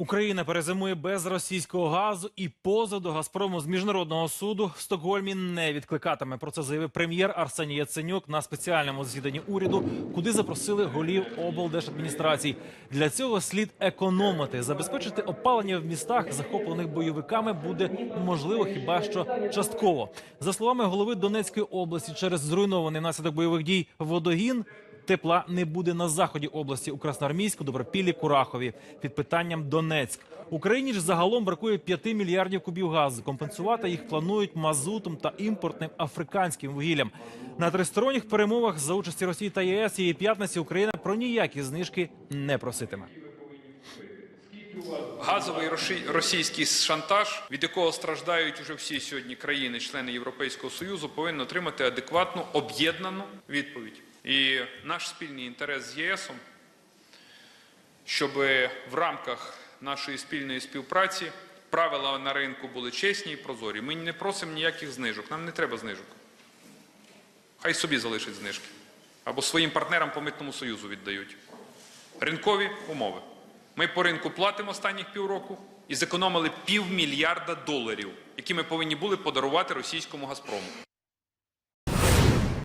Україна перезимує без російського газу і позов до Газпрому з міжнародного суду в Стокгольмі не відкликатиме. Про це заявив прем'єр Арсеній Яценюк на спеціальному засіданні уряду, куди запросили голів облдержадміністрацій. Для цього слід економити, забезпечити опалення в містах, захоплених бойовиками, буде можливо хіба що частково. За словами голови Донецької області, через зруйнований внаслідок бойових дій водогін. Тепла не буде на заході області у Красноармійську, Добропіллі, Курахові. Під питанням Донецьк. Україні ж загалом бракує 5 мільярдів кубів газу. Компенсувати їх планують мазутом та імпортним африканським вугіллям. На тристоронніх перемовах за участі Росії та ЄС цієї п'ятниці Україна про ніякі знижки не проситиме. Газовий російський шантаж, від якого страждають уже всі сьогодні країни-члени Європейського Союзу, повинен отримати адекватну об'єднану відповідь. І наш спільний інтерес з ЄСом, щоб в рамках нашої спільної співпраці правила на ринку були чесні і прозорі. Ми не просимо ніяких знижок, нам не треба знижок. Хай собі залишать знижки. Або своїм партнерам по митному союзу віддають. Ринкові умови. Ми по ринку платимо останніх півроку і зекономили півмільярда доларів, які ми повинні були подарувати російському Газпрому.